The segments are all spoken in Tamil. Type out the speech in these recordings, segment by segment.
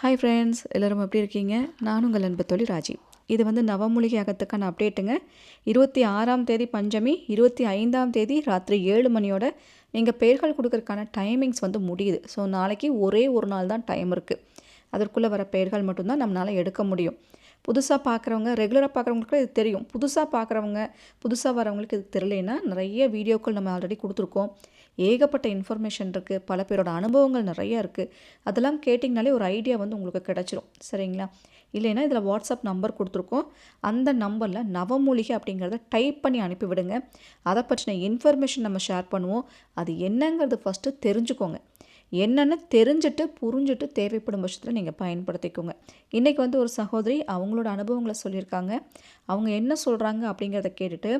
ஹாய் ஃப்ரெண்ட்ஸ் எல்லோரும் எப்படி இருக்கீங்க? நான் உங்கள் அன்பு தொழில் ராஜி. இது வந்து நவமூலிகை அகத்துக்கான அப்டேட்டுங்க இருபத்தி ஆறாம் தேதி பஞ்சமி இருபத்தி ஐந்தாம் தேதி ராத்திரி ஏழு மணியோட நீங்கள் பெயர்கள் கொடுக்கறதுக்கான டைமிங்ஸ் வந்து முடியுது. ஸோ நாளைக்கு ஒரே ஒரு நாள் தான் டைம் இருக்குது அதற்குள்ளே வர பெயர்கள் மட்டும்தான் நம்மளால் எடுக்க முடியும். புதுசாக பார்க்குறவங்க ரெகுலராக பார்க்குறவங்களுக்கு இது தெரியும். புதுசாக பார்க்குறவங்க புதுசாக வரவங்களுக்கு இது தெரியலனா நிறைய வீடியோக்கள் நம்ம ஆல்ரெடி கொடுத்துருக்கோம். ஏகப்பட்ட இன்ஃபர்மேஷன் இருக்குது பல பேரோட அனுபவங்கள் நிறைய இருக்குது அதெல்லாம் கேட்டிங்கனாலே ஒரு ஐடியா வந்து உங்களுக்கு கிடச்சிரும். சரிங்களா? இல்லைன்னா இதில் வாட்ஸ்அப் நம்பர் கொடுத்துருக்கோம். அந்த நம்பரில் நவமூலிகை அப்படிங்கிறத டைப் பண்ணி அனுப்பிவிடுங்க. அதை பற்றின இன்ஃபர்மேஷன் நம்ம ஷேர் பண்ணுவோம். அது என்னங்கிறது ஃபஸ்ட்டு தெரிஞ்சுக்கோங்க. என்னென்னு தெரிஞ்சுட்டு புரிஞ்சுட்டு தேவைப்படும் பட்சத்தில் நீங்கள் பயன்படுத்திக்கோங்க. இன்றைக்கி வந்து ஒரு சகோதரி அவங்களோட அனுபவங்களை சொல்லியிருக்காங்க. அவங்க என்ன சொல்கிறாங்க அப்படிங்கிறத கேட்டுட்டு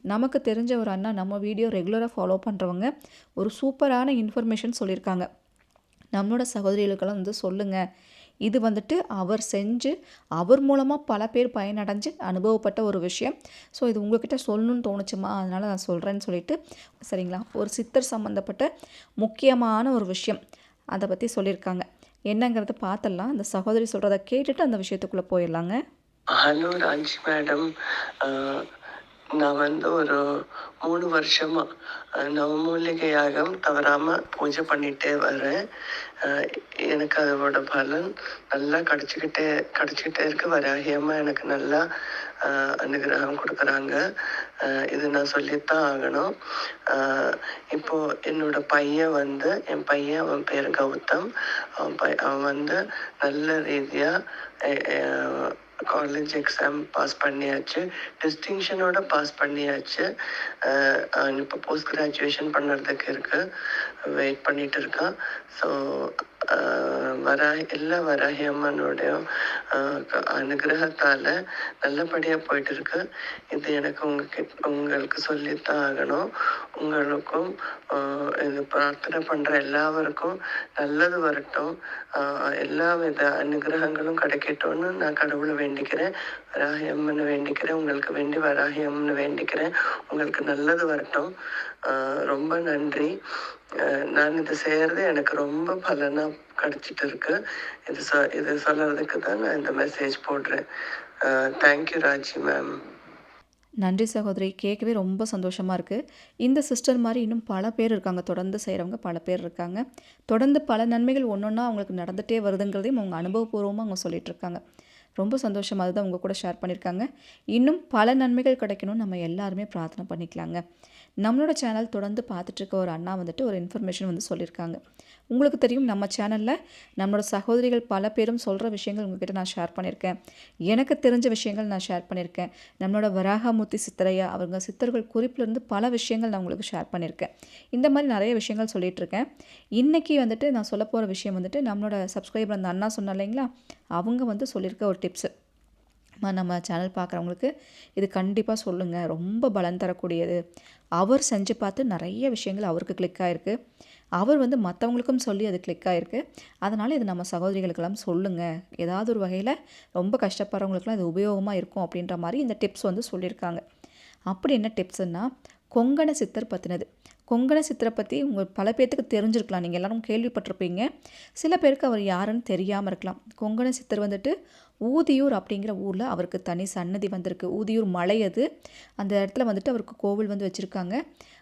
நமக்கு தெரிஞ்ச ஒரு அண்ணா நம்ம வீடியோ ரெகுலராக ஃபாலோ பண்ணுறவங்க ஒரு சூப்பரான இன்ஃபர்மேஷன் சொல்லியிருக்காங்க. நம்மளோட சகோதரிகளுக்கெல்லாம் வந்து சொல்லுங்கள் இது வந்துட்டு அவர் செஞ்சு அவர் மூலமாக பல பேர் பயனடைஞ்சு அனுபவப்பட்ட ஒரு விஷயம். ஸோ இது உங்ககிட்ட சொல்லணும்னு தோணுச்சுமா? அதனால் நான் சொல்கிறேன்னு சொல்லிட்டு சரிங்களா? ஒரு சித்தர் சம்மந்தப்பட்ட முக்கியமான ஒரு விஷயம் அதை பற்றி சொல்லியிருக்காங்க. என்னங்கிறத பார்த்துடலாம் அந்த சகோதரி சொல்கிறத கேட்டுட்டு அந்த விஷயத்துக்குள்ளே போயிடலாங்க. Hello Raj madam. நான் வந்து ஒரு மூணு வருஷமாக நவமூலிகை யாகம் தவறாமல் பூஜை பண்ணிகிட்டே வரேன். எனக்கு அதோட பலன் நல்லா கிடச்சிக்கிட்டே கிடச்சிக்கிட்டே இருக்கு. வராகியமாக எனக்கு நல்லா அனுகிரகம் கொடுக்குறாங்க. இது நான் சொல்லித்தான் ஆகணும். இப்போது என்னோட பையன் வந்து என் பையன் அவன் பேர் கௌதம். அவன் பை அவன் வந்து நல்ல ரீதியாக காலேஜ் எக்ஸாம் பாஸ் பண்ணியாச்சு. டிஸ்டிங்ஷனோட பாஸ் பண்ணியாச்சு. இப்போ போஸ்ட் கிராஜுவேஷன் பண்ணுறதுக்கு இருக்குது வெயிட் பண்ணிகிட்டு இருக்கான் ஸோ வரா எல்லா வராகி அம்மனுடைய அனுகிரகத்தால் நல்லபடியாக போயிட்டு இருக்கு இது எனக்கு உங்ககிட்ட உங்களுக்கு சொல்லித்தான் ஆகணும் உங்களுக்கும் இது பிரார்த்தனை பண்ணுற எல்லாருக்கும் நல்லது வரட்டும் எல்லா வித அனுகிரகங்களும் கிடைக்கட்டும்னு நான் கடவுளை வேண்டிக்கிறேன் வராகி அம்மனு வேண்டிக்கிறேன் உங்களுக்கு வேண்டி வராகி அம்மனை வேண்டிக்கிறேன் உங்களுக்கு நல்லது வரட்டும் ரொம்ப நன்றி நான் இது செய்கிறது எனக்கு ரொம்ப பலனாக கிடச்சிட்டு இருக்கு இது சொ இது சொல்கிறதுக்கு தான் நான் இந்த மெசேஜ் போடுறேன். தேங்க்யூ ராஜி மேம் நன்றி சகோதரி. கேட்கவே ரொம்ப சந்தோஷமாக இருக்குது இந்த சிஸ்டர் மாதிரி இன்னும் பல பேர் இருக்காங்க. தொடர்ந்து செய்கிறவங்க பல பேர் இருக்காங்க. தொடர்ந்து பல நன்மைகள் ஒன்று ஒன்றா அவங்களுக்கு நடந்துகிட்டே வருதுங்கிறதையும் அவங்க அனுபவபூர்வமாக அவங்க சொல்லிகிட்டு இருக்காங்க. ரொம்ப சந்தோஷம் அதுதான் உங்கள் கூட ஷேர் பண்ணியிருக்காங்க இன்னும் பல நன்மைகள் கிடைக்கணும்னு நம்ம எல்லாருமே பிரார்த்தனை பண்ணிக்கலாங்க. நம்மளோட சேனல் தொடர்ந்து பார்த்துட்ருக்க ஒரு அண்ணா வந்துட்டு ஒரு இன்ஃபர்மேஷன் வந்து சொல்லியிருக்காங்க உங்களுக்கு தெரியும் நம்ம சேனலில் நம்மளோட சகோதரிகள் பல பேரும் சொல்கிற விஷயங்கள் உங்ககிட்ட நான் ஷேர் பண்ணியிருக்கேன். எனக்கு தெரிஞ்ச விஷயங்கள் நான் ஷேர் பண்ணியிருக்கேன். நம்மளோட வராகமூர்த்தி சித்தரையா அவங்க சித்தர்கள் குறிப்பிலிருந்து பல விஷயங்கள் நான் உங்களுக்கு ஷேர் பண்ணியிருக்கேன். இந்த மாதிரி நிறைய விஷயங்கள் சொல்லிகிட்ருக்கேன் இன்றைக்கி வந்துட்டு நான் சொல்ல போகிற விஷயம் வந்துட்டு நம்மளோட சப்ஸ்கிரைபர் அந்த அண்ணா சொன்னா இல்லைங்களா? அவங்க வந்து சொல்லியிருக்க ஒரு டிப்ஸு நம்ம சேனல் பார்க்குறவங்களுக்கு இது கண்டிப்பாக சொல்லுங்கள் ரொம்ப பலன் தரக்கூடியது. அவர் செஞ்சு பார்த்து நிறைய விஷயங்கள் அவருக்கு கிளிக் ஆகிருக்கு அவர் வந்து மற்றவங்களுக்கும் சொல்லி அது கிளிக் ஆகிருக்கு அதனால் இது நம்ம சகோதரிகளுக்கெல்லாம் சொல்லுங்கள் ஏதாவது ஒரு வகையில் ரொம்ப கஷ்டப்படுறவங்களுக்குலாம் இது உபயோகமாக இருக்கும் அப்படின்ற மாதிரி இந்த டிப்ஸ் வந்து சொல்லியிருக்காங்க. அப்படி என்ன டிப்ஸ்னால் கொங்கண சித்தர் பற்றினது கொங்கண சித்தரை பற்றி உங்கள் பல பேர்த்துக்கு தெரிஞ்சிருக்கலாம். நீங்கள் எல்லாரும் கேள்விப்பட்டிருப்பீங்க. சில பேருக்கு அவர் யாருன்னு தெரியாமல் இருக்கலாம். கொங்கண சித்தர் வந்துட்டு ஊதியூர் அப்படிங்கிற ஊரில் அவருக்கு தனி சன்னதி வந்திருக்கு. ஊதியூர் மலை அது. அந்த இடத்துல வந்துட்டு அவருக்கு கோவில் வந்து வச்சுருக்காங்க.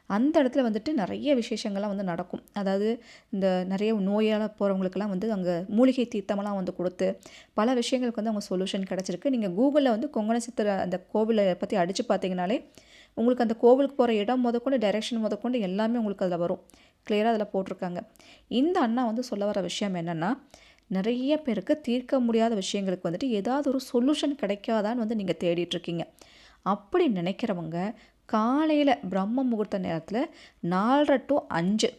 அந்த இடத்துல வந்துட்டு நிறைய விசேஷங்கள்லாம் வந்து நடக்கும். அதாவது இந்த நிறைய நோயால் போகிறவங்களுக்கெல்லாம் வந்து அங்கே மூலிகை தீர்த்தமெல்லாம் வந்து கொடுத்து பல விஷயங்களுக்கு வந்து அவங்க சொல்யூஷன் கிடச்சிருக்கு. நீங்கள் கூகுளில் வந்து கொங்கண சித்தர் அந்த கோவிலை பற்றி அடித்து பார்த்தீங்கனாலே உங்களுக்கு அந்த கோவிலுக்கு போகிற இடம் முதற்கொண்டு டைரெக்ஷன் முதற்கொண்டு எல்லாமே உங்களுக்கு அதில் வரும். கிளியராக அதில் போட்டிருக்காங்க. இந்த அண்ணா வந்து சொல்ல வர விஷயம் என்னென்னா நிறைய பேருக்கு தீர்க்க முடியாத விஷயங்களுக்கு வந்துட்டு ஏதாவது ஒரு சொல்யூஷன் கிடைக்காதான்னு வந்து நீங்கள் தேடிட்டுருக்கீங்க. அப்படி நினைக்கிறவங்க காலையில் பிரம்ம முகூர்த்த நேரத்தில் நாலரை டு அஞ்சு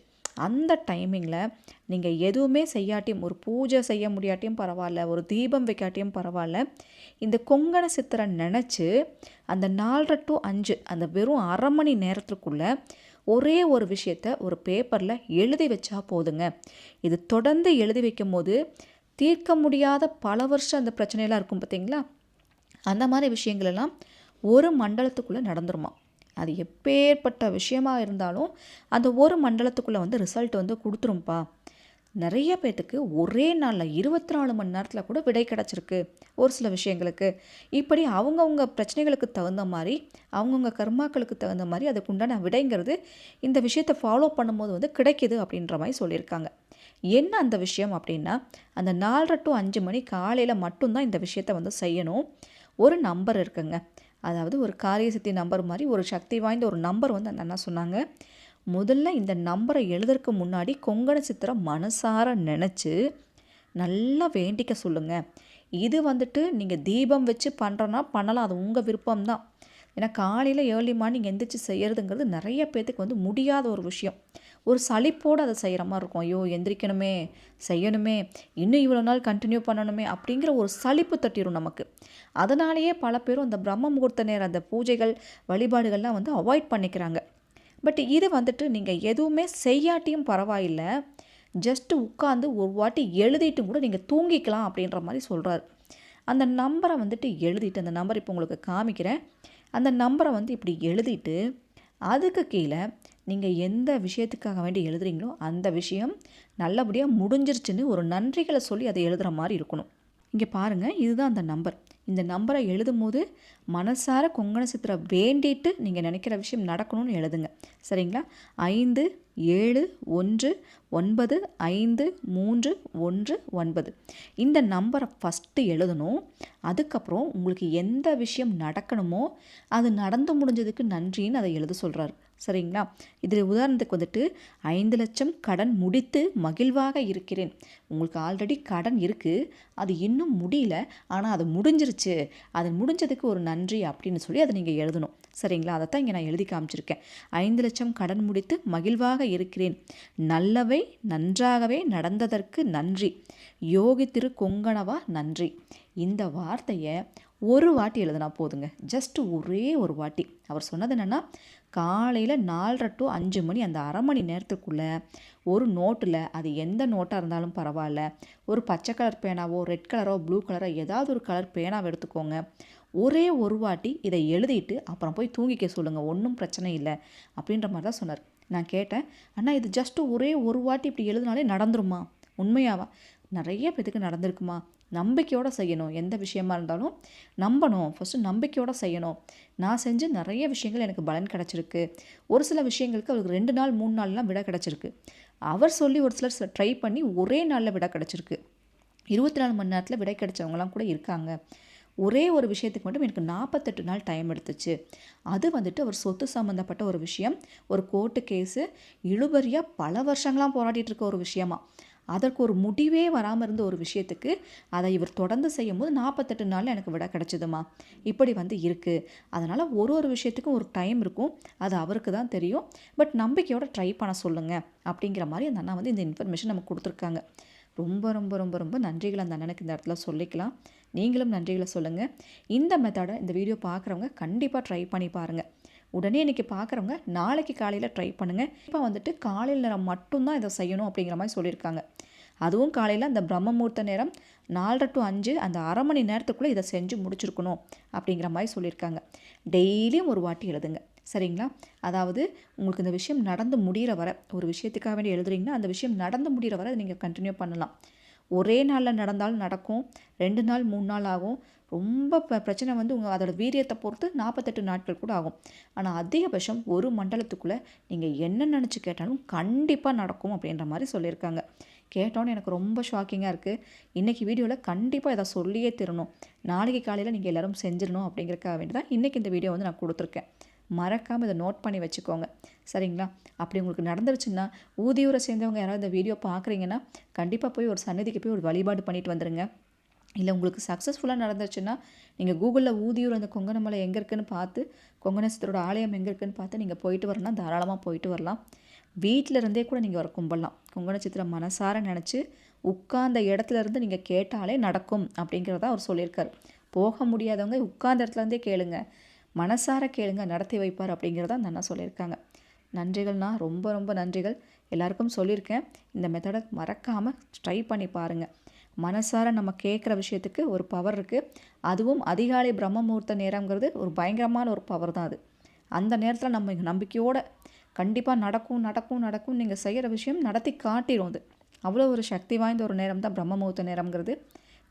அந்த டைமிங்கில் நீங்கள் எதுவுமே செய்யாட்டியும் ஒரு பூஜை செய்ய முடியாட்டியும் பரவாயில்ல ஒரு தீபம் வைக்காட்டியும் பரவாயில்ல இந்த கொங்கண சித்திரை நினச்சி அந்த நாலரை டு அஞ்சு அந்த வெறும் அரை மணி நேரத்துக்குள்ளே ஒரே ஒரு விஷயத்த ஒரு பேப்பரில் எழுதி வச்சா போதுங்க. இது தொடர்ந்து எழுதி வைக்கும் போது தீர்க்க முடியாத பல வருஷம் அந்த பிரச்சனையெல்லாம் இருக்கும் பார்த்தீங்களா? அந்த மாதிரி விஷயங்கள் எல்லாம் ஒரு மண்டலத்துக்குள்ளே நடந்துருமா? அது எப்பேற்பட்ட விஷயமாக இருந்தாலும் அந்த ஒரு மண்டலத்துக்குள்ளே வந்து ரிசல்ட் வந்து கொடுத்துரும்ப்பா நிறைய பேர்த்துக்கு ஒரே நாளில் இருபத்தி நாலு மணி நேரத்தில் கூட விடை கிடச்சிருக்கு ஒரு சில விஷயங்களுக்கு. இப்படி அவங்கவுங்க பிரச்சனைகளுக்கு தகுந்த மாதிரி அவங்கவுங்க கர்மாக்களுக்கு தகுந்த மாதிரி அதுக்கு உண்டான விடைங்கிறது இந்த விஷயத்தை ஃபாலோ பண்ணும்போது வந்து கிடைக்கிது அப்படின்ற மாதிரி சொல்லியிருக்காங்க. என்ன அந்த விஷயம் அப்படின்னா அந்த நாலரை டு அஞ்சு மணி காலையில் மட்டும்தான் இந்த விஷயத்தை வந்து செய்யணும். ஒரு நம்பர் இருக்குங்க. அதாவது ஒரு காரிய சக்தி நம்பர் மாதிரி ஒரு சக்தி வாய்ந்த ஒரு நம்பர் வந்து அந்த அண்ணா சொன்னாங்க. முதல்ல இந்த நம்பரை எழுதுறதுக்கு முன்னாடி கொங்கண சித்திரம் மனசார நினச்சி நல்லா வேண்டிக்க சொல்லுங்கள் இது வந்துட்டு நீங்கள் தீபம் வச்சு பண்ணுறோன்னா பண்ணலாம். அது உங்கள் விருப்பம் தான் ஏன்னா காலையில் ஏர்லி மார்னிங் எந்திரிச்சு செய்கிறதுங்கிறது நிறைய பேர்த்துக்கு வந்து முடியாத ஒரு விஷயம். ஒரு சளிப்போடு அதை செய்கிற மாதிரி இருக்கும். ஐயோ எந்திரிக்கணுமே செய்யணுமே இன்னும் இவ்வளோ நாள் கண்டினியூ பண்ணணுமே அப்படிங்கிற ஒரு சலிப்பு தட்டிடும் நமக்கு. அதனாலேயே பல பேரும் அந்த பிரம்ம முகூர்த்த நேரம் அந்த பூஜைகள் வழிபாடுகள்லாம் வந்து அவாய்ட் பண்ணிக்கிறாங்க. பட் இது வந்துட்டு நீங்கள் எதுவுமே செய்யாட்டியும் பரவாயில்லை. ஜஸ்ட்டு உட்காந்து ஒரு வாட்டி எழுதிட்டு கூட நீங்கள் தூங்கிக்கலாம் அப்படின்ற மாதிரி சொல்கிறாரு அந்த நம்பரை வந்துட்டு எழுதிட்டு அந்த நம்பர் இப்போ உங்களுக்கு காமிக்கிறேன். அந்த நம்பரை வந்து இப்படி எழுதிட்டு அதுக்கு கீழே நீங்கள் எந்த விஷயத்துக்காக வேண்டி எழுதுறீங்களோ அந்த விஷயம் நல்லபடியாக முடிஞ்சிருச்சுன்னு ஒரு நன்றிகளை சொல்லி அதை எழுதுகிற மாதிரி இருக்கணும். இங்கே பாருங்கள் இதுதான் அந்த நம்பர். இந்த நம்பரை எழுதும் போது மனசார கொங்கண சித்திரை வேண்டிட்டு நீங்கள் நினைக்கிற விஷயம் நடக்கணும்னு எழுதுங்க. சரிங்களா? ஐந்து ஏழு ஒன்று ஒன்பது ஐந்து மூன்று ஒன்று ஒன்பது. இந்த நம்பரை ஃபஸ்ட்டு எழுதணும். அதுக்கப்புறம் உங்களுக்கு எந்த விஷயம் நடக்கணுமோ அது நடந்து முடிஞ்சதுக்கு நன்றின்னு அதை எழுத சொல்கிறாரு சரிங்களா? இதில் உதாரணத்துக்கு வந்துட்டு ஐந்து லட்சம் கடன் முடித்து மகிழ்வாக இருக்கிறேன். உங்களுக்கு ஆல்ரெடி கடன் இருக்குது அது இன்னும் முடியல. ஆனால் அது முடிஞ்சிருச்சு. அது முடிஞ்சதுக்கு ஒரு நன்றி அப்படின்னு சொல்லி அதை நீங்கள் எழுதணும். சரிங்களா? அதை தான் இங்கே நான் எழுதி காமிச்சிருக்கேன். ஐந்து லட்சம் கடன் முடித்து மகிழ்வாக இருக்கிறேன். நல்லவை நன்றாகவே நடந்ததற்கு நன்றி. யோகி திரு கொங்கணவா நன்றி. இந்த வார்த்தையை ஒரு வாட்டி எழுதுனா போதுங்க. ஜஸ்ட் ஒரே ஒரு வாட்டி. அவர் சொன்னது என்னென்னா காலையில் நாலரை டு அஞ்சு மணி அந்த அரை மணி நேரத்துக்குள்ளே ஒரு நோட்டில் அது எந்த நோட்டாக இருந்தாலும் பரவாயில்ல. ஒரு பச்சை கலர் பேனாவோ ரெட் கலரோ ப்ளூ கலரோ ஏதாவது ஒரு கலர் பேனாவை எடுத்துக்கோங்க. ஒரே ஒரு வாட்டி இதை எழுதிட்டு அப்புறம் போய் தூங்கிக்க சொல்லுங்கள் ஒன்றும் பிரச்சனை இல்லை அப்படின்ற மாதிரி தான் சொன்னார். நான் கேட்டேன் அண்ணா இது ஜஸ்ட்டு ஒரே ஒரு வாட்டி இப்படி எழுதினாலே நடந்துருமா? உண்மையாவா? நிறைய பேத்துக்கு நடந்திருக்குமா. நம்பிக்கையோடு செய்யணும். எந்த விஷயமா இருந்தாலும் நம்பணும். ஃபஸ்ட்டு நம்பிக்கையோடு செய்யணும். நான் செஞ்சு நிறைய விஷயங்கள் எனக்கு பலன் கிடச்சிருக்கு. ஒரு சில விஷயங்களுக்கு அவருக்கு ரெண்டு நாள் மூணு நாள்லாம் விட கிடச்சிருக்கு. அவர் சொல்லி ஒரு சிலர் ட்ரை பண்ணி ஒரே நாளில் விட கிடச்சிருக்கு. இருபத்தி நாலு மணி நேரத்தில் விடை கிடைச்சவங்களாம் கூட இருக்காங்க. ஒரே ஒரு விஷயத்துக்கு மட்டும் எனக்கு நாற்பத்தெட்டு நாள் டைம் எடுத்துச்சு. அது வந்துட்டு அவர் சொத்து சம்மந்தப்பட்ட ஒரு விஷயம். ஒரு கோர்ட்டு கேஸு இழுபறியாக பல வருஷங்களாம் போராடிட்டு இருக்க ஒரு விஷயமா. அதற்கு ஒரு முடிவே வராமல் இருந்த ஒரு விஷயத்துக்கு அதை இவர் தொடர்ந்து செய்யும் போது நாற்பத்தெட்டு நாளில் எனக்கு விட கிடச்சிதுமா. இப்படி வந்து இருக்குது அதனால் ஒரு ஒரு விஷயத்துக்கும் ஒரு டைம் இருக்கும். அது அவருக்கு தான் தெரியும். பட் நம்பிக்கையோட ட்ரை பண்ண சொல்லுங்கள் அப்படிங்கிற மாதிரி அந்த அண்ணா வந்து இந்த இன்ஃபர்மேஷன் நமக்கு கொடுத்துருக்காங்க. ரொம்ப ரொம்ப ரொம்ப ரொம்ப நன்றிகள் அந்த அண்ணனுக்கு இந்த இடத்துல சொல்லிக்கலாம். நீங்களும் நன்றிகளை சொல்லுங்கள் இந்த மெத்தடை இந்த வீடியோ பார்க்குறவங்க கண்டிப்பாக ட்ரை பண்ணி பாருங்கள் உடனே இன்றைக்கி பார்க்குறவங்க நாளைக்கு காலையில் ட்ரை பண்ணுங்கள் இப்போ வந்துட்டு காலையில் நேரம் மட்டும்தான் இதை செய்யணும் அப்படிங்கிற மாதிரி சொல்லியிருக்காங்க. அதுவும் காலையில் அந்த பிரம்மமூர்த்த நேரம் நாலரை டு அஞ்சு அந்த அரை மணி நேரத்துக்குள்ளே இதை செஞ்சு முடிச்சிருக்கணும் அப்படிங்கிற மாதிரி சொல்லியிருக்காங்க. டெய்லியும் ஒரு வாட்டி எழுதுங்க. சரிங்களா? அதாவது உங்களுக்கு இந்த விஷயம் நடந்து முடிகிற வர ஒரு விஷயத்துக்காக வேண்டி எழுதுறீங்கன்னா அந்த விஷயம் நடந்து முடிகிற வரை நீங்கள் கண்டினியூ பண்ணலாம். ஒரே நாளில் நடந்தாலும் நடக்கும். ரெண்டு நாள் மூணு நாள் ஆகும். ரொம்ப பிரச்சனை வந்து உங்கள் அதோடய வீரியத்தை பொறுத்து நாற்பத்தெட்டு நாட்கள் கூட ஆகும். ஆனால் அதிகபட்சம் ஒரு மண்டலத்துக்குள்ளே நீங்கள் என்ன நினச்சி கேட்டாலும் கண்டிப்பாக நடக்கும் அப்படின்ற மாதிரி சொல்லியிருக்காங்க. கேட்டோன்னு எனக்கு ரொம்ப ஷாக்கிங்காக இருக்குது இன்றைக்கி வீடியோவில் கண்டிப்பாக இதை சொல்லியே தரணும். நாளைக்கு காலையில் நீங்கள் எல்லோரும் செஞ்சிடணும் அப்படிங்கிறக்காக வேண்டி தான் இன்றைக்கி இந்த வீடியோ வந்து நான் கொடுத்துருக்கேன். மறக்காமல் இதை நோட் பண்ணி வச்சுக்கோங்க. சரிங்களா? அப்படி உங்களுக்கு நடந்துருச்சுன்னா ஊதியூரை சேர்ந்தவங்க யாராவது இந்த வீடியோ பார்க்குறீங்கன்னா கண்டிப்பாக போய் ஒரு சன்னதிக்கு போய் ஒரு வழிபாடு பண்ணிட்டு வந்துடுங்க இல்லை உங்களுக்கு சக்ஸஸ்ஃபுல்லாக நடந்துச்சுன்னா நீங்கள் கூகுளில் ஊதியூர் அந்த கொங்கணமலை எங்கே இருக்குன்னு பார்த்து கொங்கணேஸ்வரோட ஆலயம் எங்கே இருக்குன்னு பார்த்து நீங்கள் போயிட்டு வரணும் தாராளமாக போயிட்டு வரலாம். வீட்டில் இருந்தே கூட நீங்கள் வர கும்பலாம் குங்கணச்சித்திரம் மனசார நினச்சி உட்கார்ந்த இடத்துல இருந்து நீங்கள் கேட்டாலே நடக்கும் அப்படிங்கிறதா அவர் சொல்லியிருக்கார். போக முடியாதவங்க உட்கார்ந்த இடத்துல இருந்தே கேளுங்க. மனசார கேளுங்க நடத்தி வைப்பார் அப்படிங்கிறத அந்த அண்ணா சொல்லியிருக்காங்க. நன்றிகள்னா ரொம்ப ரொம்ப நன்றிகள். எல்லாருக்கும் சொல்லியிருக்கேன். இந்த மெத்தடை மறக்காமல் ட்ரை பண்ணி பாருங்கள் மனசார நம்ம கேட்குற விஷயத்துக்கு ஒரு பவர் இருக்குது அதுவும் அதிகாலை பிரம்ம முகூர்த்த நேரங்கிறது ஒரு பயங்கரமான ஒரு பவர் தான் அது. அந்த நேரத்தில் நம்ம நம்பிக்கையோடு கண்டிப்பாக நடக்கும் நடக்கும் நடக்கும் நீங்கள் செய்கிற விஷயம் நடத்தி காட்டிடும் அது. அவ்வளோ ஒரு சக்தி வாய்ந்த ஒரு நேரம் தான் பிரம்ம முகூர்த்த நேரம்ங்கிறது.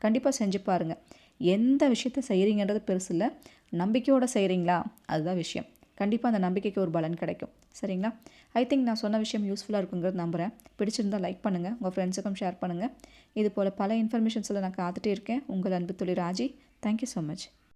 கண்டிப்பாக செஞ்சு பாருங்கள் எந்த விஷயத்த செய்கிறீங்கன்றது பெருசு இல்லை. நம்பிக்கையோடு செய்கிறீங்களா அதுதான் விஷயம். கண்டிப்பாக அந்த நம்பிக்கைக்கு ஒரு பலன் கிடைக்கும். சரிங்களா? ஐ திங்க் நான் சொன்ன விஷயம் யூஸ்ஃபுல்லாக இருக்குங்கிறது நம்புகிறேன் பிடிச்சிருந்தா லைக் பண்ணுங்கள் உங்கள் ஃப்ரெண்ட்ஸுக்கும் ஷேர் பண்ணுங்கள் இது போல் பல இன்ஃபர்மேஷன்ஸில் நான் காத்துட்டே இருக்கேன். உங்கள் அன்பு தொழில் ராஜி. Thank you so much